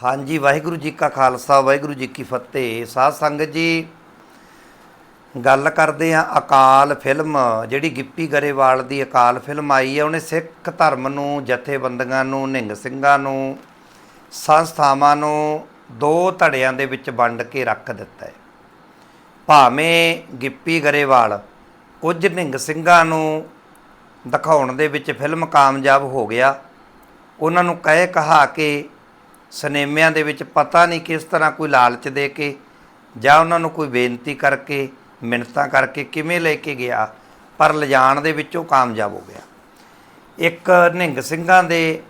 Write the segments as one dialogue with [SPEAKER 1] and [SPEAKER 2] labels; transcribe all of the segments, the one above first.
[SPEAKER 1] ਹਾਂਜੀ, ਵਾਹਿਗੁਰੂ ਜੀ ਕਾ ਖਾਲਸਾ, ਵਾਹਿਗੁਰੂ ਜੀ ਕੀ ਫਤਿਹ। ਸਾਧ ਸੰਗਤ ਜੀ, ਗੱਲ ਕਰਦੇ ਆ ਅਕਾਲ ਫਿਲਮ, ਜਿਹੜੀ ਗਿੱਪੀ ਗਰੇਵਾਲ ਦੀ ਅਕਾਲ ਫਿਲਮ ਆਈ ਹੈ। ਉਹਨੇ ਸਿੱਖ ਧਰਮ ਨੂੰ, ਜਥੇਬੰਦੀਆਂ ਨੂੰ ਨਿਹੰਗ ਸਿੰਘਾਂ ਨੂੰ, ਸੰਸਥਾਵਾਂ ਨੂੰ ਦੋ ਧੜਿਆਂ ਦੇ ਵਿੱਚ ਵੰਡ ਕੇ ਰੱਖ ਦਿੱਤਾ ਹੈ। ਭਾਵੇਂ ਗਿੱਪੀ ਗਰੇਵਾਲ ਕੁਝ ਨਿਹੰਗ ਸਿੰਘਾਂ ਨੂੰ ਦਿਖਾਉਣ ਦੇ ਵਿੱਚ ਫਿਲਮ ਕਾਮਯਾਬ ਹੋ ਗਿਆ, ਉਹਨਾਂ ਨੂੰ ਕਹਿ ਕਹਾ ਕੇ ਸਿਨੇਮਿਆਂ ਦੇ ਵਿੱਚ ਪਤਾ ਨਹੀਂ ਕਿਸ ਤਰ੍ਹਾਂ ਕੋਈ ਲਾਲਚ ਦੇ ਕੇ ਜਾਂ ਉਹਨਾਂ ਨੂੰ ਕੋਈ ਬੇਨਤੀ ਕਰਕੇ, ਮਿੰਨਤਾਂ ਕਰਕੇ ਕਿਵੇਂ ਲੈ ਕੇ ਗਿਆ, ਪਰ ਲਿਜਾਣ ਦੇ ਵਿੱਚੋਂ ਕਾਮਯਾਬ ਹੋ ਗਿਆ। ਇੱਕ ਨਿਹੰਗ ਸਿੰਘਾਂ ਦੇ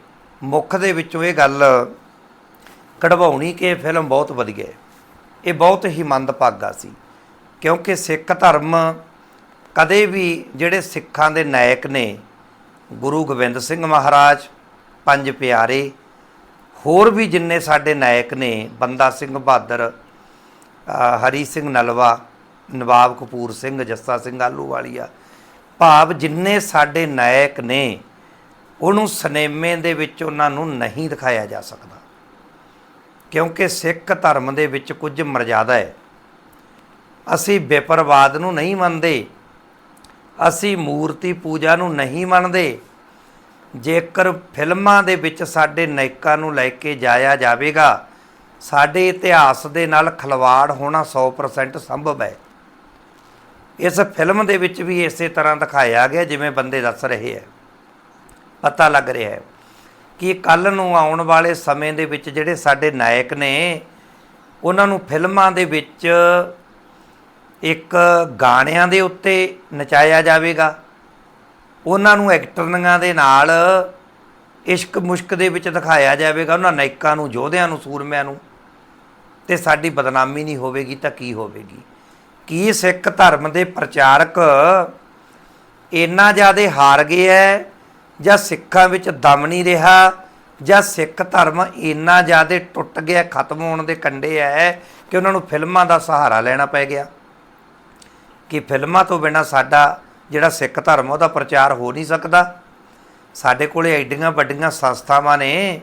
[SPEAKER 1] ਮੁੱਖ ਦੇ ਵਿੱਚੋਂ ਇਹ ਗੱਲ ਕਢਵਾਉਣੀ ਕਿ ਫਿਲਮ ਬਹੁਤ ਵਧੀਆ ਇਹ ਬਹੁਤ ਹੀ ਮੰਦਭਾਗਾ ਸੀ, ਕਿਉਂਕਿ ਸਿੱਖ ਧਰਮ ਕਦੇ ਵੀ ਜਿਹੜੇ ਸਿੱਖਾਂ ਦੇ ਨਾਇਕ ਨੇ, ਗੁਰੂ ਗੋਬਿੰਦ ਸਿੰਘ ਮਹਾਰਾਜ, ਪੰਜ ਪਿਆਰੇ ਹੋਰ ਵੀ ਜਿੰਨੇ ਸਾਡੇ ਨਾਇਕ ਨੇ, ਬੰਦਾ ਸਿੰਘ ਬਹਾਦਰ ਹਰੀ ਸਿੰਘ ਨਲਵਾ, ਨਵਾਬ ਕਪੂਰ ਸਿੰਘ, ਜੱਸਾ ਸਿੰਘ ਆਲੂਵਾਲੀਆ ਭਾਵ ਜਿੰਨੇ ਸਾਡੇ ਨਾਇਕ ਨੇ, ਉਹਨੂੰ ਸਿਨੇਮੇ ਦੇ ਵਿੱਚ ਉਹਨਾਂ ਨੂੰ ਨਹੀਂ ਦਿਖਾਇਆ ਜਾ ਸਕਦਾ। ਕਿਉਂਕਿ ਸਿੱਖ ਧਰਮ ਦੇ ਵਿੱਚ ਕੁਝ ਮਰਜ਼ਾਦਾ ਹੈ। ਅਸੀਂ ਬੇਪਰਵਾਦ ਨੂੰ ਨਹੀਂ ਮੰਨਦੇ, ਅਸੀਂ ਮੂਰਤੀ ਪੂਜਾ ਨੂੰ ਨਹੀਂ ਮੰਨਦੇ ਜੇਕਰ ਫਿਲਮਾਂ ਦੇ ਵਿੱਚ ਸਾਡੇ ਨਾਇਕਾਂ ਨੂੰ ਲੈ ਕੇ ਜਾਇਆ ਜਾਵੇਗਾ, ਸਾਡੇ ਇਤਿਹਾਸ ਦੇ ਨਾਲ ਖਲਵਾੜ ਹੋਣਾ 100% ਸੰਭਵ ਹੈ। ਇਸ ਫਿਲਮ ਦੇ ਵਿੱਚ ਵੀ ਇਸੇ ਤਰ੍ਹਾਂ ਦਿਖਾਇਆ ਗਿਆ ਜਿਵੇਂ ਬੰਦੇ ਦੱਸ ਰਹੇ ਹੈ। ਪਤਾ ਲੱਗ ਰਿਹਾ ਹੈ ਕਿ ਕੱਲ ਨੂੰ ਆਉਣ ਵਾਲੇ ਸਮੇਂ ਦੇ ਵਿੱਚ ਜਿਹੜੇ ਸਾਡੇ ਨਾਇਕ ਨੇ, ਉਹਨਾਂ ਨੂੰ ਫਿਲਮਾਂ ਦੇ ਵਿੱਚ ਇੱਕ ਗਾਣਿਆਂ ਦੇ ਉੱਤੇ ਨਚਾਇਆ ਜਾਵੇਗਾ। ਉਹਨਾਂ ਨੂੰ ਐਕਟਰਾਂ ਦੇ ਨਾਲ ਇਸ਼ਕ ਮੁਸ਼ਕ ਦੇ ਵਿੱਚ ਦਿਖਾਇਆ ਜਾਵੇਗਾ, ਉਹਨਾਂ ਨਾਇਕਾਂ ਨੂੰ, ਯੋਧਿਆਂ ਨੂੰ, ਸੂਰਮਿਆਂ ਨੂੰ। ਤੇ ਸਾਡੀ ਬਦਨਾਮੀ ਨਹੀਂ ਹੋਵੇਗੀ ਤਾਂ ਕੀ ਹੋਵੇਗੀ? ਕੀ ਸਿੱਖ ਧਰਮ ਦੇ ਪ੍ਰਚਾਰਕ ਇੰਨਾ ਜ਼ਿਆਦਾ ਹਾਰ ਗਏ ਹੈ ਜਾਂ ਸਿੱਖਾਂ ਵਿੱਚ ਦਮ ਨਹੀਂ ਰਿਹਾ, ਜਾਂ ਸਿੱਖ ਧਰਮ ਇੰਨਾ ਜ਼ਿਆਦਾ ਟੁੱਟ ਗਿਆ, ਖਤਮ ਹੋਣ ਦੇ ਕੰਢੇ ਹੈ ਕਿ ਉਹਨਾਂ ਨੂੰ ਫਿਲਮਾਂ ਦਾ ਸਹਾਰਾ ਲੈਣਾ ਪੈ ਗਿਆ? ਕਿ ਫਿਲਮਾਂ ਤੋਂ ਬਿਨਾ ਸਾਡਾ ਜਿਹੜਾ ਸਿੱਖ ਧਰਮ ਉਹਦਾ ਪ੍ਰਚਾਰ ਹੋ ਨਹੀਂ ਸਕਦਾ। ਸਾਡੇ ਕੋਲੇ ਐਡੀਆਂ ਵੱਡੀਆਂ ਸੰਸਥਾਵਾਂ ਨੇ,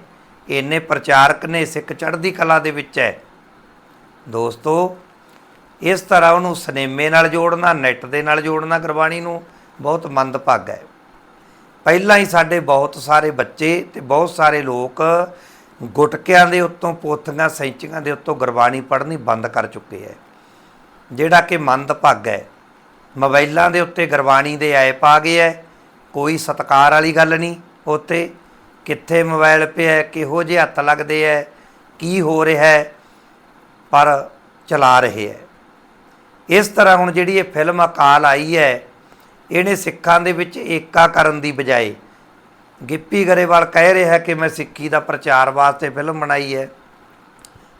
[SPEAKER 1] ਇੰਨੇ ਪ੍ਰਚਾਰਕ ਨੇ, ਸਿੱਖ ਚੜ੍ਹਦੀ ਕਲਾ ਦੇ ਵਿੱਚ ਹੈ। ਦੋਸਤੋ, ਇਸ ਤਰ੍ਹਾਂ ਉਹਨੂੰ ਸਿਨੇਮੇ ਨਾਲ ਜੋੜਨਾ, ਨੈੱਟ ਦੇ ਨਾਲ ਜੋੜਨਾ ਗੁਰਬਾਣੀ ਨੂੰ ਬਹੁਤ ਮੰਦਭਾਗਾ ਹੈ। ਪਹਿਲਾਂ ਹੀ ਸਾਡੇ ਬਹੁਤ ਸਾਰੇ ਬੱਚੇ ਤੇ ਬਹੁਤ ਸਾਰੇ ਲੋਕ ਗੁਟਕਿਆਂ ਦੇ ਉੱਤੋਂ, ਪੋਥੀਆਂ, ਸੈਂਚੀਆਂ ਦੇ ਉੱਤੋਂ ਗੁਰਬਾਣੀ ਪੜ੍ਹਨੀ ਬੰਦ ਕਰ ਚੁੱਕੇ ਹੈ। ਜਿਹੜਾ ਕਿ ਮੰਦਭਾਗਾ ਹੈ। ਮੋਬਾਈਲਾਂ ਦੇ ਉੱਤੇ ਗੁਰਬਾਣੀ ਦੇ ਐਪ ਆ ਗਏ ਹੈ ਕੋਈ ਸਤਕਾਰ ਵਾਲੀ ਗੱਲ ਨਹੀਂ ਉੱਤੇ। ਕਿੱਥੇ ਮੋਬਾਈਲ ਪਿਆ ਕਿਹੋ ਜਿਹੇ ਹੱਥ ਲੱਗਦੇ ਹੈ ਕੀ ਹੋ ਰਿਹਾ ਹੈ ਪਰ ਚਲਾ ਰਹੇ ਹੈ ਇਸ ਤਰ੍ਹਾਂ ਹੁਣ ਜਿਹੜੀ ਇਹ ਫਿਲਮ ਅਕਾਲ ਆਈ ਹੈ ਇਹਨੇ ਸਿੱਖਾਂ ਦੇ ਵਿੱਚ ਏਕਾ ਕਰਨ ਦੀ ਬਜਾਏ ਗਿੱਪੀ ਗਰੇਵਾਲ ਕਹਿ ਰਿਹਾ ਕਿ ਮੈਂ ਸਿੱਖੀ ਦਾ ਪ੍ਰਚਾਰ ਵਾਸਤੇ ਫਿਲਮ ਬਣਾਈ ਹੈ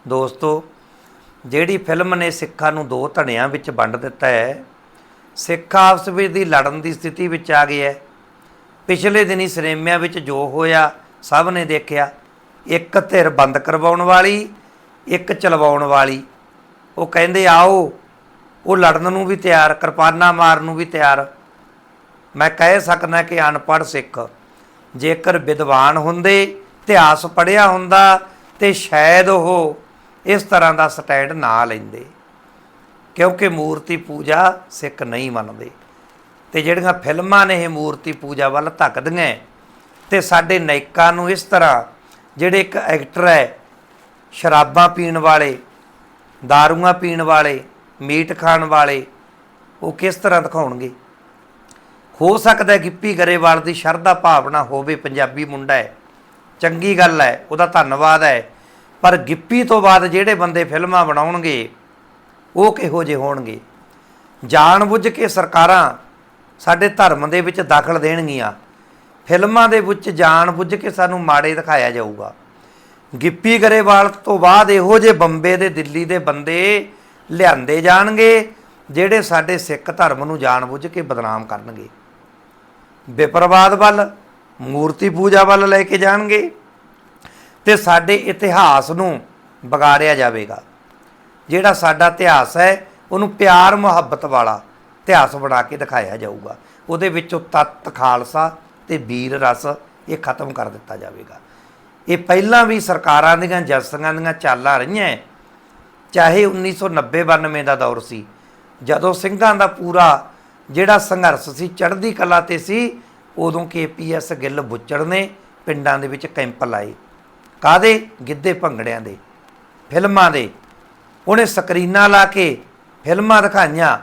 [SPEAKER 1] ਦੋਸਤੋ, ਜਿਹੜੀ ਫਿਲਮ ਨੇ ਸਿੱਖਾਂ ਨੂੰ ਦੋ ਧੜਿਆਂ ਵਿੱਚ ਵੰਡ ਦਿੱਤਾ ਹੈ ਸਿੱਖ ਆਪਸ ਵਿੱਚ ਦੀ ਲੜਨ ਦੀ ਸਥਿਤੀ ਵਿੱਚ ਆ ਗਏ ਹੈ। ਪਿਛਲੇ ਦਿਨੀ ਸਿਨੇਮਿਆਂ ਵਿੱਚ ਜੋ ਹੋਇਆ, ਸਭ ਨੇ ਦੇਖਿਆ, ਇੱਕ ਧਿਰ ਬੰਦ ਕਰਵਾਉਣ ਵਾਲੀ, ਇੱਕ ਚਲਵਾਉਣ ਵਾਲੀ। ਉਹ ਕਹਿੰਦੇ, ਆਓ, ਉਹ ਲੜਨ ਨੂੰ ਵੀ ਤਿਆਰ, ਕਿਰਪਾਨਾ ਮਾਰਨ ਨੂੰ ਵੀ ਤਿਆਰ। ਮੈਂ ਕਹਿ ਸਕਦਾ ਕਿ ਅਨਪੜ੍ਹ ਸਿੱਖ, ਜੇਕਰ ਵਿਦਵਾਨ ਹੁੰਦੇ, ਇਤਿਹਾਸ ਪੜ੍ਹਿਆ ਹੁੰਦਾ ਤੇ ਸ਼ਾਇਦ ਉਹ ਇਸ ਤਰ੍ਹਾਂ ਦਾ ਸਟੈਂਡ ਨਾ ਲੈਂਦੇ। ਕਿਉਂਕਿ ਮੂਰਤੀ ਪੂਜਾ ਸਿੱਖ ਨਹੀਂ ਮੰਨਦੇ। ਤੇ ਜਿਹੜੀਆਂ ਫਿਲਮਾਂ ਨੇ ਇਹ ਮੂਰਤੀ ਪੂਜਾ ਵੱਲ ਧੱਕਦੀਆਂ ਹੈ ਤੇ ਸਾਡੇ ਨਾਇਕਾਂ ਨੂੰ ਇਸ ਤਰ੍ਹਾਂ ਜਿਹੜੇ ਇੱਕ ਐਕਟਰ ਹੈ, ਸ਼ਰਾਬਾਂ ਪੀਣ ਵਾਲੇ, ਦਾਰੂਆਂ ਪੀਣ ਵਾਲੇ, ਮੀਟ ਖਾਣ ਵਾਲੇ, ਉਹ ਕਿਸ ਤਰ੍ਹਾਂ ਦਿਖਾਉਣਗੇ? ਹੋ ਸਕਦਾ ਗਿੱਪੀ ਗਰੇਵਾਲ ਦੀ ਸ਼ਰਧਾ ਭਾਵਨਾ ਹੋਵੇ, ਪੰਜਾਬੀ ਮੁੰਡਾ ਹੈ, ਚੰਗੀ ਗੱਲ ਹੈ, ਉਹਦਾ ਧੰਨਵਾਦ ਹੈ, ਪਰ ਗਿੱਪੀ ਤੋਂ ਬਾਅਦ ਜਿਹੜੇ ਬੰਦੇ ਫਿਲਮਾਂ ਬਣਾਉਣਗੇ ਉਹ ਕਿਹੋ ਜਿਹੇ ਹੋਣਗੇ? ਜਾਣ ਬੁੱਝ ਕੇ ਸਰਕਾਰਾਂ ਸਾਡੇ ਧਰਮ ਦੇ ਵਿੱਚ ਦਖਲ ਦੇਣਗੀਆਂ। ਫਿਲਮਾਂ ਦੇ ਵਿੱਚ ਜਾਣ ਬੁੱਝ ਕੇ ਸਾਨੂੰ ਮਾੜੇ ਦਿਖਾਇਆ ਜਾਊਗਾ। ਗਿੱਪੀ ਗਰੇਵਾਲ ਤੋਂ ਬਾਅਦ ਇਹੋ ਜਿਹੇ ਬੰਬੇ ਦੇ, ਦਿੱਲੀ ਦੇ ਬੰਦੇ ਲਿਆਂਦੇ ਜਾਣਗੇ, ਜਿਹੜੇ ਸਾਡੇ ਸਿੱਖ ਧਰਮ ਨੂੰ ਜਾਣ ਬੁੱਝ ਕੇ ਬਦਨਾਮ ਕਰਨਗੇ। ਵਿਪਰਵਾਦ ਵੱਲ, ਮੂਰਤੀ ਪੂਜਾ ਵੱਲ ਲੈ ਕੇ ਜਾਣਗੇ ਤੇ ਸਾਡੇ ਇਤਿਹਾਸ ਨੂੰ ਵਿਗਾੜਿਆ ਜਾਵੇਗਾ। ਜਿਹੜਾ ਸਾਡਾ ਇਤਿਹਾਸ ਹੈ, ਉਹਨੂੰ ਪਿਆਰ ਮੁਹੱਬਤ ਵਾਲਾ ਇਤਿਹਾਸ ਬਣਾ ਕੇ ਦਿਖਾਇਆ ਜਾਊਗਾ। ਉਹਦੇ ਵਿੱਚੋਂ ਤਤ, ਖਾਲਸਾ ਤੇ ਵੀਰ ਰਸ ਇਹ ਖਤਮ ਕਰ ਦਿੱਤਾ ਜਾਵੇਗਾ। ਇਹ ਪਹਿਲਾਂ ਵੀ ਸਰਕਾਰਾਂ ਦੀਆਂ ਜੱਸੀਆਂ ਦੀਆਂ ਚਾਲਾਂ ਰਹੀਆਂ ਹੈ। ਚਾਹੇ 1990-92 ਦਾ ਦੌਰ ਸੀ, ਜਦੋਂ ਸਿੰਘਾਂ ਦਾ ਪੂਰਾ ਜਿਹੜਾ ਸੰਘਰਸ਼ ਸੀ, ਚੜ੍ਹਦੀ ਕਲਾ ਤੇ ਸੀ, ਉਦੋਂ ਕੇਪੀਐਸ ਗਿੱਲ ਬੁੱਚੜ ਨੇ ਪਿੰਡਾਂ ਦੇ ਵਿੱਚ ਕੈਂਪ ਲਾਏ। ਕਾਦੇ ਗਿੱਧੇ ਭੰਗੜਿਆਂ ਦੇ, ਫਿਲਮਾਂ ਦੇ। ਉਹਨੇ ਸਕਰੀਨਾਂ ਲਾ ਕੇ ਫਿਲਮਾਂ ਦਿਖਾਈਆਂ।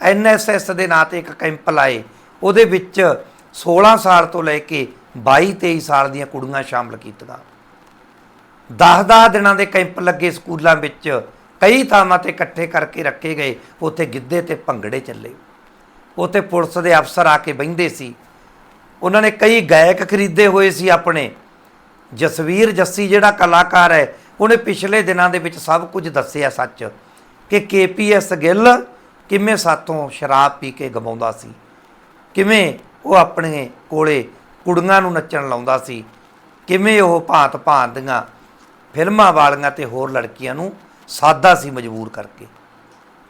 [SPEAKER 1] ਐਨਐਸਐਸ ਦੇ ਨਾਂ ਤੇ ਇੱਕ ਕੈਂਪ ਲਾਏ। ਉਹਦੇ ਵਿੱਚ 16 ਸਾਲ ਤੋਂ ਲੈ ਕੇ 22 23 ਸਾਲ ਦੀਆਂ ਕੁੜੀਆਂ ਸ਼ਾਮਲ ਕੀਤੀਆਂ। 10-10 ਦਿਨਾਂ ਦੇ ਕੈਂਪ ਲੱਗੇ ਸਕੂਲਾਂ ਵਿੱਚ। ਕਈ ਥਾਵਾਂ ਤੇ ਇਕੱਠੇ ਕਰਕੇ ਰੱਖੇ ਗਏ। ਉੱਥੇ ਗਿੱਧੇ ਤੇ ਭੰਗੜੇ ਚੱਲੇ। ਉੱਥੇ ਪੁਲਿਸ ਦੇ ਅਫਸਰ ਆ ਕੇ ਬਹਿੰਦੇ ਸੀ। ਉਹਨਾਂ ਨੇ ਕਈ ਗਾਇਕ ਖਰੀਦੇ ਹੋਏ ਸੀ ਆਪਣੇ। ਜਸਵੀਰ ਜੱਸੀ ਜਿਹੜਾ ਕਲਾਕਾਰ ਹੈ ਉਹਨੇ ਪਿਛਲੇ ਦਿਨਾਂ ਦੇ ਵਿੱਚ ਸਭ ਕੁਝ ਦੱਸਿਆ ਸੱਚ ਕਿ ਕੇਪੀਐਸ ਗਿੱਲ ਕਿਵੇਂ ਸਾਥੋਂ ਸ਼ਰਾਬ ਪੀ ਕੇ ਗਵਾਉਂਦਾ ਸੀ, ਕਿਵੇਂ ਉਹ ਆਪਣੇ ਕੋਲੇ ਕੁੜੀਆਂ ਨੂੰ ਨੱਚਣ ਲਾਉਂਦਾ ਸੀ, ਕਿਵੇਂ ਉਹ ਭਾਂਤ ਭਾਂਤ ਦੀਆਂ ਫਿਲਮਾਂ ਵਾਲੀਆਂ ਤੇ ਹੋਰ ਲੜਕੀਆਂ ਨੂੰ ਸਾਦਾ ਸੀ ਮਜਬੂਰ ਕਰਕੇ।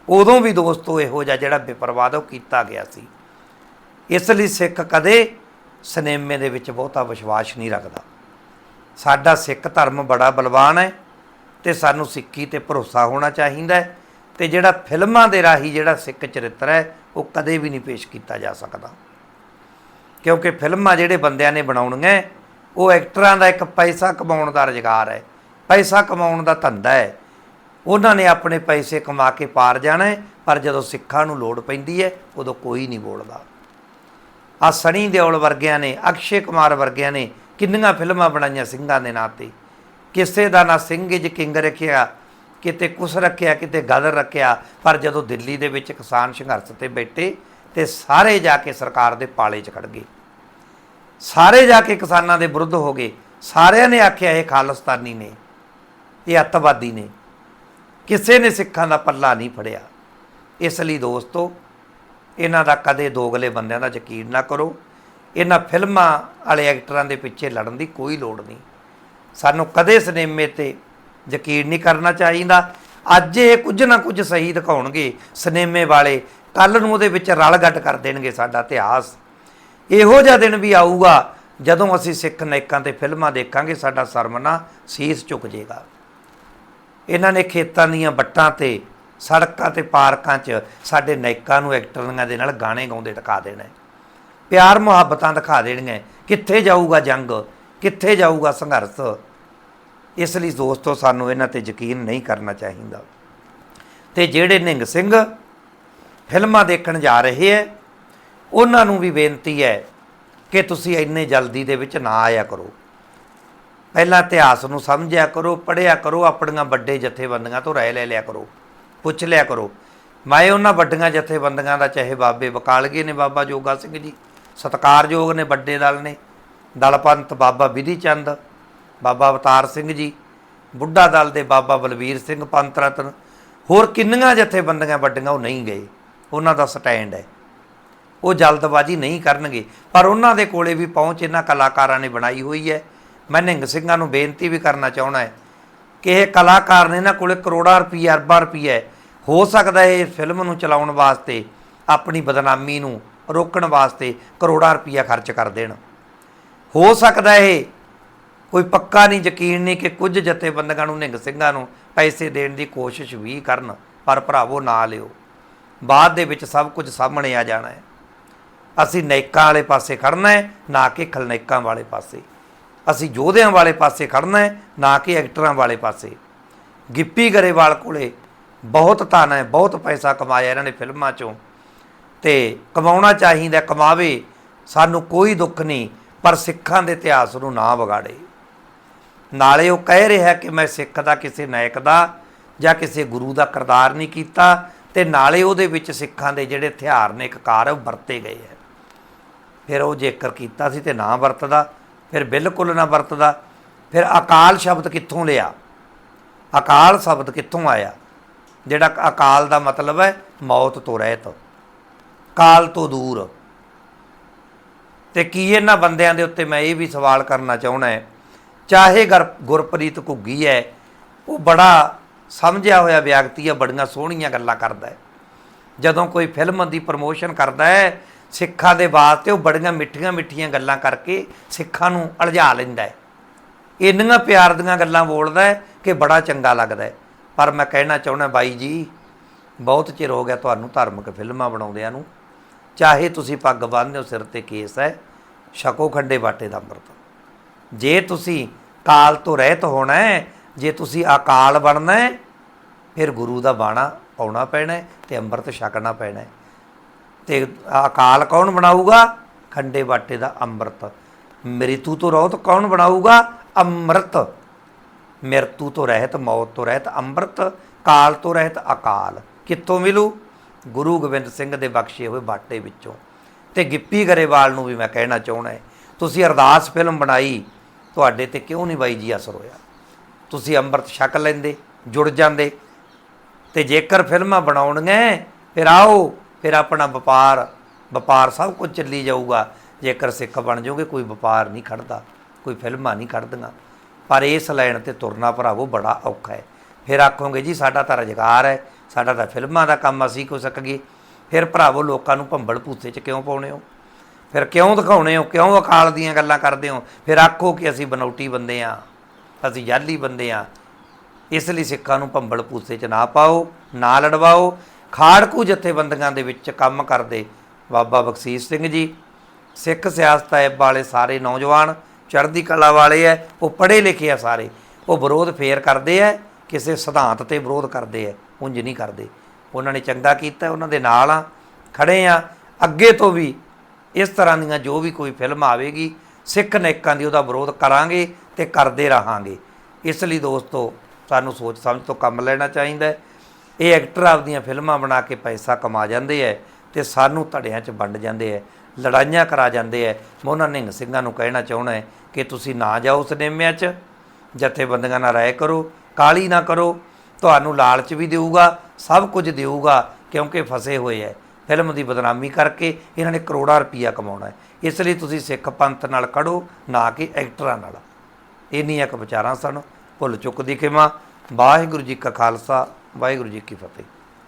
[SPEAKER 1] ਉਦੋਂ ਵੀ ਦੋਸਤੋ ਇਹੋ ਜਿਹਾ ਜਿਹੜਾ ਬੇਪਰਵਾਹ ਉਹ ਕੀਤਾ ਗਿਆ ਸੀ। ਇਸ ਲਈ ਸਿੱਖ ਕਦੇ ਸਿਨੇਮੇ ਦੇ ਵਿੱਚ ਬਹੁਤਾ ਵਿਸ਼ਵਾਸ ਨਹੀਂ ਰੱਖਦਾ। ਸਾਡਾ ਸਿੱਖ ਧਰਮ ਬੜਾ ਬਲਵਾਨ ਹੈ। ਤੇ ਸਾਨੂੰ ਸਿੱਖੀ ਤੇ ਭਰੋਸਾ ਹੋਣਾ ਚਾਹੀਦਾ ਹੈ ਤੇ ਜਿਹੜਾ ਫਿਲਮਾਂ ਦੇ ਰਾਹੀਂ ਜਿਹੜਾ ਸਿੱਖ ਚਰਿੱਤਰ ਹੈ, ਉਹ ਕਦੇ ਵੀ ਨਹੀਂ ਪੇਸ਼ ਕੀਤਾ ਜਾ ਸਕਦਾ। ਕਿਉਂਕਿ ਫਿਲਮਾਂ ਜਿਹੜੇ ਬੰਦਿਆਂ ਨੇ ਬਣਾਉਣੀਆਂ ਉਹ ਐਕਟਰਾਂ ਦਾ ਇੱਕ ਪੈਸਾ ਕਮਾਉਣ ਦਾ ਰੁਜ਼ਗਾਰ ਹੈ, ਪੈਸਾ ਕਮਾਉਣ ਦਾ ਧੰਦਾ ਹੈ। ਉਹਨਾਂ ਨੇ ਆਪਣੇ ਪੈਸੇ ਕਮਾ ਕੇ ਪਾਰ ਜਾਣਾ ਪਰ ਜਦੋਂ ਸਿੱਖਾਂ ਨੂੰ ਲੋੜ ਪੈਂਦੀ ਹੈ, ਉਦੋਂ ਕੋਈ ਨਹੀਂ ਬੋਲਦਾ। ਆ ਸਣੀ ਦਿਓਲ ਵਰਗਿਆਂ ਨੇ, ਅਕਸ਼ੇ ਕੁਮਾਰ ਵਰਗਿਆਂ ਨੇ ਕਿੰਨੀਆਂ ਫਿਲਮਾਂ ਬਣਾਈਆਂ ਸਿੰਘਾਂ ਦੇ ਨਾਂ ਤੇ। ਕਿਸੇ ਦਾ ਨਾ ਸਿੰਘ ਇਜ ਕਿੰਗ ਰੱਖਿਆ, ਕਿਤੇ ਕੁਛ ਰੱਖਿਆ, ਕਿਤੇ ਗਦਰ ਰੱਖਿਆ, ਪਰ ਜਦੋਂ ਦਿੱਲੀ ਦੇ ਵਿੱਚ ਕਿਸਾਨ ਸੰਘਰਸ਼ ਤੇ ਬੈਠੇ ਤੇ ਸਾਰੇ ਜਾ ਕੇ ਸਰਕਾਰ ਦੇ ਪਾਲੇ 'ਚ ਖੜ ਗਏ। ਸਾਰੇ ਜਾ ਕੇ ਕਿਸਾਨਾਂ ਦੇ ਵਿਰੁੱਧ ਹੋ ਗਏ। ਸਾਰਿਆਂ ਨੇ ਆਖਿਆ, ਇਹ ਖਾਲਸਤਾਨੀ ਨੇ, ਇਹ ਅੱਤਵਾਦੀ ਨੇ। ਕਿਸੇ ਨੇ ਸਿੱਖਾਂ ਦਾ ਪੱਲਾ ਨਹੀਂ ਫੜਿਆ। ਇਸ ਲਈ ਦੋਸਤੋ, ਇਹਨਾਂ ਦਾ ਕਦੇ ਦੋਗਲੇ ਬੰਦਿਆਂ ਦਾ ਯਕੀਨ ਨਾ ਕਰੋ। ਇਹਨਾਂ ਫਿਲਮਾਂ ਵਾਲੇ ਐਕਟਰਾਂ ਦੇ ਪਿੱਛੇ ਲੜਨ ਦੀ ਕੋਈ ਲੋੜ ਨਹੀਂ। ਸਾਨੂੰ ਕਦੇ ਸਿਨੇਮੇ ਤੇ ਯਕੀਨ ਨਹੀਂ ਕਰਨਾ ਚਾਹੀਦਾ। ਅੱਜ ਇਹ ਕੁਝ ਨਾ ਕੁਝ ਸਹੀ ਦਿਖਾਉਣਗੇ। ਸਿਨੇਮੇ ਵਾਲੇ ਕੱਲ ਨੂੰ ਉਹਦੇ ਵਿੱਚ ਰਲ ਗੱਡ ਕਰ ਦੇਣਗੇ ਸਾਡਾ ਇਤਿਹਾਸ। ਇਹੋ ਜਿਹਾ ਦਿਨ ਵੀ ਆਊਗਾ ਜਦੋਂ ਅਸੀਂ ਸਿੱਖ ਨਾਇਕਾਂ ਤੇ ਫਿਲਮਾਂ ਦੇਖਾਂਗੇ, ਸਾਡਾ ਸਰਮਨਾ ਸੀਸ ਝੁਕ ਜਾਏਗਾ ਇਹਨਾਂ ਨੇ ਖੇਤਾਂ ਦੀਆਂ ਵੱਟਾਂ ਤੇ, ਸੜਕਾਂ ਤੇ, ਪਾਰਕਾਂ 'ਚ ਸਾਡੇ ਨਾਇਕਾਂ ਨੂੰ, ਐਕਟਰਾਂ ਦੇ ਨਾਲ ਗਾਣੇ ਗਾਉਂਦੇ ਦਿਖਾ ਦੇਣਾ। ਪਿਆਰ ਮੁਹੱਬਤਾਂ ਦਿਖਾ ਦੇਣੀਆਂ। ਕਿੱਥੇ ਜਾਊਗਾ ਜੰਗ? ਕਿੱਥੇ ਜਾਊਗਾ ਸੰਘਰਸ਼? ਇਸ ਲਈ ਦੋਸਤੋ, ਸਾਨੂੰ ਇਹਨਾਂ ਤੇ ਯਕੀਨ ਨਹੀਂ ਕਰਨਾ ਚਾਹੀਦਾ। ਤੇ ਜਿਹੜੇ ਨਿੰਗ ਸਿੰਘ ਫਿਲਮਾਂ ਦੇਖਣ ਜਾ ਰਹੇ ਹੈ ਉਹਨਾਂ ਨੂੰ ਵੀ ਬੇਨਤੀ ਹੈ ਕਿ ਤੁਸੀਂ ਇੰਨੇ ਜਲਦੀ ਦੇ ਵਿੱਚ ਨਾ ਆਇਆ ਕਰੋ। ਪਹਿਲਾਂ ਇਤਿਹਾਸ ਨੂੰ ਸਮਝਿਆ ਕਰੋ, ਪੜ੍ਹਿਆ ਕਰੋ, ਆਪਣੀਆਂ ਵੱਡੇ ਜਥੇਬੰਦੀਆਂ ਤੋਂ ਰਾਏ ਲੈ ਲਿਆ ਕਰੋ, ਪੁੱਛ ਲਿਆ ਕਰੋ। ਮੈਂ ਉਹਨਾਂ ਵੱਡੀਆਂ ਜਥੇਬੰਦੀਆਂ ਦਾ, ਚਾਹੇ ਬਾਬੇ ਬਕਾਲਗੇ ਨੇ, ਬਾਬਾ ਜੋਗਾ ਸਿੰਘ ਜੀ, ਸਤਕਾਰਯੋਗ ਨੇ, ਵੱਡੇ ਦਲ ਨੇ ਦਲਪੰਥ ਬਾਬਾ ਵਿਧੀ ਚੰਦ, ਬਾਬਾ ਅਵਤਾਰ ਸਿੰਘ ਜੀ, ਬੁੱਢਾ ਦਲ ਦੇ ਬਾਬਾ ਬਲਵੀਰ ਸਿੰਘ ਪੰਤ ਰਤਨ, ਹੋਰ ਕਿੰਨੀਆਂ ਜਥੇਬੰਦੀਆਂ ਵੱਡੀਆਂ ਉਹ ਨਹੀਂ ਗਏ, ਉਹਨਾਂ ਦਾ ਸਟੈਂਡ ਹੈ। ਉਹ ਜਲਦਬਾਜ਼ੀ ਨਹੀਂ ਕਰਨਗੇ, ਪਰ ਉਹਨਾਂ ਦੇ ਕੋਲੇ ਵੀ ਪਹੁੰਚ ਇਹਨਾਂ ਕਲਾਕਾਰਾਂ ਨੇ ਬਣਾਈ ਹੋਈ ਹੈ। ਮੈਂ ਨਿੰਗ ਸਿੰਘਾਂ ਨੂੰ ਬੇਨਤੀ ਵੀ ਕਰਨਾ ਚਾਹਣਾ ਹੈ ਕਿ ਇਹ ਕਲਾਕਾਰ ਨੇ ਇਹਨਾਂ ਕੋਲੇ ਕਰੋੜਾਂ ਰੁਪਏ, ਅਰਬਾਂ ਰੁਪਏ, ਹੋ ਸਕਦਾ ਹੈ ਇਹ ਫਿਲਮ ਨੂੰ ਚਲਾਉਣ ਵਾਸਤੇ, ਆਪਣੀ ਬਦਨਾਮੀ ਨੂੰ ਰੋਕਣ ਵਾਸਤੇ ਕਰੋੜਾਂ ਰੁਪਏ ਖਰਚ ਕਰ ਦੇਣ। ਹੋ ਸਕਦਾ ਇਹ। ਕੋਈ ਪੱਕਾ ਨਹੀਂ, ਯਕੀਨ ਨਹੀਂ ਕਿ ਕੁਝ ਜਥੇਬੰਦੀਆਂ ਨੂੰ ਨਿੰਗ ਸਿੰਘਾਂ ਨੂੰ ਪੈਸੇ ਦੇਣ ਦੀ ਕੋਸ਼ਿਸ਼ ਵੀ ਕਰਨ, ਪਰ ਭਰਾਵੋ ਨਾ ਲਿਓ। ਬਾਅਦ ਦੇ ਵਿੱਚ ਸਭ ਕੁਝ ਸਾਹਮਣੇ ਆ ਜਾਣਾ ਹੈ। ਅਸੀਂ ਨੇਕਾਂ ਵਾਲੇ ਪਾਸੇ ਖੜਨਾ ਹੈ, ਨਾ ਕਿ ਖਲਨੇਕਾਂ ਵਾਲੇ ਪਾਸੇ। ਅਸੀਂ ਯੋਧਿਆਂ ਵਾਲੇ ਪਾਸੇ ਖੜਨਾ ਹੈ, ਨਾ ਕਿ ਐਕਟਰਾਂ ਵਾਲੇ ਪਾਸੇ। ਗਿੱਪੀ ਗਰੇਵਾਲ ਕੋਲੇ ਬਹੁਤ ਧਨ ਹੈ, ਬਹੁਤ ਪੈਸਾ ਕਮਾਇਆ ਇਹਨਾਂ ਨੇ ਫਿਲਮਾਂ ਚੋਂ। ਤੇ ਕਮਾਉਣਾ ਚਾਹੀਦਾ, ਕਮਾਵੇ, ਸਾਨੂੰ ਕੋਈ ਦੁੱਖ ਨਹੀਂ। ਪਰ ਸਿੱਖਾਂ ਦੇ ਇਤਿਹਾਸ ਨੂੰ ਨਾ ਵਿਗਾੜੇ। ਨਾਲੇ ਉਹ ਕਹਿ ਰਿਹਾ ਕਿ ਮੈਂ ਸਿੱਖ ਦਾ, ਕਿਸੇ ਨਾਇਕ ਦਾ ਜਾਂ ਕਿਸੇ ਗੁਰੂ ਦਾ ਕਰਤਾਰ ਨਹੀਂ ਕੀਤਾ ਤੇ ਨਾਲੇ ਉਹਦੇ ਵਿੱਚ ਸਿੱਖਾਂ ਦੇ ਜਿਹੜੇ ਹਥਿਆਰ ਨੇ ਇੱਕ ਕਾਰ ਉਹ ਵਰਤੇ ਗਏ ਹੈ। ਫਿਰ ਉਹ ਜੇਕਰ ਕੀਤਾ ਸੀ ਤੇ ਨਾ ਵਰਤਦਾ, ਫਿਰ ਬਿਲਕੁਲ ਨਾ ਵਰਤਦਾ, ਫਿਰ ਅਕਾਲ ਸ਼ਬਦ ਕਿੱਥੋਂ ਲਿਆ? ਅਕਾਲ ਸ਼ਬਦ ਕਿੱਥੋਂ ਆਇਆ? ਜਿਹੜਾ ਅਕਾਲ ਦਾ ਮਤਲਬ ਹੈ ਮੌਤ ਤੋਂ ਰਹਿਤ, ਕਾਲ ਤੋਂ ਦੂਰ। ਤੇ ਕੀ ਇਹਨਾਂ ਬੰਦਿਆਂ ਦੇ ਉੱਤੇ ਮੈਂ ਇਹ ਵੀ ਸਵਾਲ ਕਰਨਾ ਚਾਹੁੰਦਾ ਹੈ, ਚਾਹੇ ਗੁਰ- ਗੁਰਪ੍ਰੀਤ ਘੁੱਗੀ ਹੈ, ਉਹ ਬੜਾ ਸਮਝਿਆ ਹੋਇਆ ਵਿਅਕਤੀ ਹੈ, ਬੜੀਆਂ ਸੋਹਣੀਆਂ ਗੱਲਾਂ ਕਰਦਾ ਹੈ। ਜਦੋਂ ਕੋਈ ਫਿਲਮ ਦੀ ਪ੍ਰਮੋਸ਼ਨ ਕਰਦਾ ਹੈ, ਸਿੱਖਾਂ ਦੇ ਵਾਸਤੇ ਉਹ ਬੜੀਆਂ ਮਿੱਠੀਆਂ ਮਿੱਠੀਆਂ ਗੱਲਾਂ ਕਰਕੇ ਸਿੱਖਾਂ ਨੂੰ ਅਲਝਾ ਲੈਂਦਾ ਹੈ। ਇੰਨੀਆਂ ਪਿਆਰ ਦੀਆਂ ਗੱਲਾਂ ਬੋਲਦਾ ਹੈ ਕਿ ਬੜਾ ਚੰਗਾ ਲੱਗਦਾ ਹੈ। ਪਰ ਮੈਂ ਕਹਿਣਾ ਚਾਹੁੰਦਾ, ਬਾਈ ਜੀ, ਬਹੁਤ ਚਿਰ ਹੋ ਗਿਆ ਤੁਹਾਨੂੰ ਧਾਰਮਿਕ ਫਿਲਮਾਂ ਬਣਾਉਂਦਿਆਂ ਨੂੰ ਚਾਹੇ ਤੁਸੀਂ ਪੱਗ ਬੰਨ੍ਹਦੇ ਹੋ, ਸਿਰ ਤੇ ਕੇਸ ਹੈ, ਛਕੋ ਖੰਡੇ ਬਾਟੇ ਦਾ ਅੰਮ੍ਰਿਤ। ਜੇ ਤੁਸੀਂ ਕਾਲ ਤੋਂ ਰਹਿਤ ਹੋਣਾ ਹੈ, ਜੇ ਤੁਸੀਂ ਅਕਾਲ ਬਣਨਾ ਹੈ, ਫਿਰ ਗੁਰੂ ਦਾ ਬਾਣਾ ਪਾਉਣਾ ਪੈਣਾ ਹੈ ਤੇ ਅੰਮ੍ਰਿਤ ਛਕਣਾ ਪੈਣਾ ਹੈ। ਤੇ ਅਕਾਲ ਕੌਣ ਬਣਾਊਗਾ? ਖੰਡੇ ਬਾਟੇ ਦਾ ਅੰਮ੍ਰਿਤ। ਮ੍ਰਿਤੂ ਤੋਂ ਰਹਿਤ ਕੌਣ ਬਣਾਊਗਾ? ਅੰਮ੍ਰਿਤ। ਮ੍ਰਿਤੂ ਤੋਂ ਰਹਿਤ, ਮੌਤ ਤੋਂ ਰਹਿਤ ਅੰਮ੍ਰਿਤ, ਕਾਲ ਤੋਂ ਰਹਿਤ ਅਕਾਲ। ਕਿੱਥੋਂ ਮਿਲੂ? ਗੁਰੂ ਗੋਬਿੰਦ ਸਿੰਘ ਦੇ ਬਖਸ਼ੇ ਹੋਏ ਬਾਟੇ ਵਿੱਚੋਂ। ਤੇ ਗਿੱਪੀ ਗਰੇਵਾਲ ਨੂੰ ਵੀ ਮੈਂ ਕਹਿਣਾ ਚਾਹੁੰਦਾ ਹੈ, ਤੁਸੀਂ ਅਰਦਾਸ ਫਿਲਮ ਬਣਾਈ, ਤੁਹਾਡੇ ਤੇ ਕਿਉਂ ਨਹੀਂ ਬਾਈ ਜੀ ਅਸਰ ਹੋਇਆ? ਤੁਸੀਂ ਅੰਮ੍ਰਿਤ ਛਕ ਲੈਂਦੇ, ਜੁੜ ਜਾਂਦੇ, ਤੇ ਜੇਕਰ ਫਿਲਮਾਂ ਬਣਾਉਣੀਆਂ ਫਿਰ ਆਓ, ਫਿਰ ਆਪਣਾ ਵਪਾਰ ਵਪਾਰ ਸਭ ਕੁਝ ਚੱਲੀ ਜਾਊਗਾ। ਜੇਕਰ ਸਿੱਖ ਬਣ ਜਾਓਗੇ, ਕੋਈ ਵਪਾਰ ਨਹੀਂ ਖੜਦਾ, ਕੋਈ ਫਿਲਮਾਂ ਨਹੀਂ ਖੜਦੀਆਂ। ਪਰ ਇਸ ਲਾਈਨ ਤੇ ਤੁਰਨਾ ਭਰਾਵੋ, ਬੜਾ ਔਖਾ ਹੈ। ਫਿਰ ਆਖੋਗੇ, ਜੀ, ਸਾਡਾ ਤਾਂ ਰੁਜ਼ਗਾਰ ਹੈ ਸਾਡਾ ਤਾਂ ਫਿਲਮਾਂ ਦਾ ਕੰਮ ਅਸੀਂ ਕੋ ਸਕੀਏ ਫਿਰ ਭਰਾਵੋ, ਲੋਕਾਂ ਨੂੰ ਭੰਬਲ ਭੂਸੇ 'ਚ ਕਿਉਂ ਪਾਉਣੇ ਹੋ? ਫਿਰ ਕਿਉਂ ਦਿਖਾਉਣੇ ਹੋ? ਕਿਉਂ ਅਕਾਲ ਦੀਆਂ ਗੱਲਾਂ ਕਰਦੇ ਹੋ? ਫਿਰ ਆਖੋ ਕਿ ਅਸੀਂ ਬਨੌਟੀ ਬੰਦੇ ਆ ਅਸੀਂ ਜਾਲੀ ਬੰਦੇ ਆ ਇਸ ਲਈ ਸਿੱਖਾਂ ਨੂੰ ਭੰਬਲ ਭੂਸੇ 'ਚ ਨਾ ਪਾਓ, ਨਾ ਲੜਵਾਓ। ਖਾੜਕੂ ਜਥੇਬੰਦੀਆਂ ਦੇ ਵਿੱਚ ਕੰਮ ਕਰਦੇ ਬਾਬਾ ਬਖਸ਼ੀਸ਼ ਸਿੰਘ ਜੀ। ਸਿੱਖ ਸਿਆਸਤ ਐਬ ਵਾਲੇ ਸਾਰੇ ਨੌਜਵਾਨ, ਚੜ੍ਹਦੀ ਕਲਾ ਵਾਲੇ ਐ ਉਹ ਪੜ੍ਹੇ ਲਿਖੇ ਆ ਸਾਰੇ। ਉਹ ਵਿਰੋਧ ਫੇਰ ਕਰਦੇ ਐ ਕਿਸੇ ਸਿਧਾਂਤ ਤੇ ਵਿਰੋਧ ਕਰਦੇ ਐ ਉਂਝ ਨਹੀਂ ਕਰਦੇ। ਉਹਨਾਂ ਨੇ ਚੰਗਾ ਕੀਤਾ, ਉਹਨਾਂ ਦੇ ਨਾਲ ਆ, ਖੜੇ ਆ। ਅੱਗੇ ਤੋਂ ਵੀ ਇਸ ਤਰ੍ਹਾਂ ਦੀਆਂ ਜੋ ਵੀ ਕੋਈ ਫਿਲਮ ਆਵੇਗੀ, ਸਿੱਖ ਨੇਕਾਂ ਦੀ ਉਹਦਾ ਵਿਰੋਧ ਕਰਾਂਗੇ ਤੇ ਕਰਦੇ ਰਹਾਂਗੇ। ਇਸ ਲਈ ਦੋਸਤੋ, ਸਾਨੂੰ ਸੋਚ ਸਮਝ ਤੋਂ ਕੰਮ ਲੈਣਾ ਚਾਹੀਦਾ ਹੈ। ਇਹ ਐਕਟਰ ਆਪਦੀਆਂ ਫਿਲਮਾਂ ਬਣਾ ਕੇ ਪੈਸਾ ਕਮਾ ਜਾਂਦੇ ਐ ਤੇ ਸਾਨੂੰ ਧੜਿਆਂ 'ਚ ਵੰਡ ਜਾਂਦੇ ਐ ਲੜਾਈਆਂ ਕਰਾ ਜਾਂਦੇ ਐ ਮੈਂ ਉਹਨਾਂ ਨਿੰਗ ਸਿੰਘਾਂ ਨੂੰ ਕਹਿਣਾ ਚਾਹੁੰਦਾ ਹੈ ਕਿ ਤੁਸੀਂ ਨਾ ਜਾਓ ਸਿਨੇਮਿਆਂ 'ਚ, ਜਥੇਬੰਦੀਆਂ ਨਾਲ ਰਾਏ ਕਰੋ। ਕਾਲੀ ਨਾ ਕਰੋ, ਤੁਹਾਨੂੰ ਲਾਲਚ ਵੀ ਦੇਊਗਾ, ਸਭ ਕੁਝ ਦੇਊਗਾ, ਕਿਉਂਕਿ ਫਸੇ ਹੋਏ ਐ। ਫਿਲਮ ਦੀ ਬਦਨਾਮੀ ਕਰਕੇ ਇਹਨਾਂ ਨੇ ਕਰੋੜਾਂ ਰੁਪਈਆ ਕਮਾਉਣਾ ਹੈ ਇਸ ਲਈ ਤੁਸੀਂ ਸਿੱਖ ਪੰਥ ਨਾਲ ਖੜੋ, ਨਾ ਕਿ ਐਕਟਰਾਂ ਨਾਲ। ਇੰਨੀਆਂ ਕੁ ਵਿਚਾਰਾਂ ਸਨ, ਭੁੱਲ ਚੁੱਕ ਦੀ ਖਿਮਾ। ਵਾਹਿਗੁਰੂ ਜੀ ਕਾ ਖਾਲਸਾ, ਵਾਹਿਗੁਰੂ ਜੀ ਕੀ ਫਤਿਹ।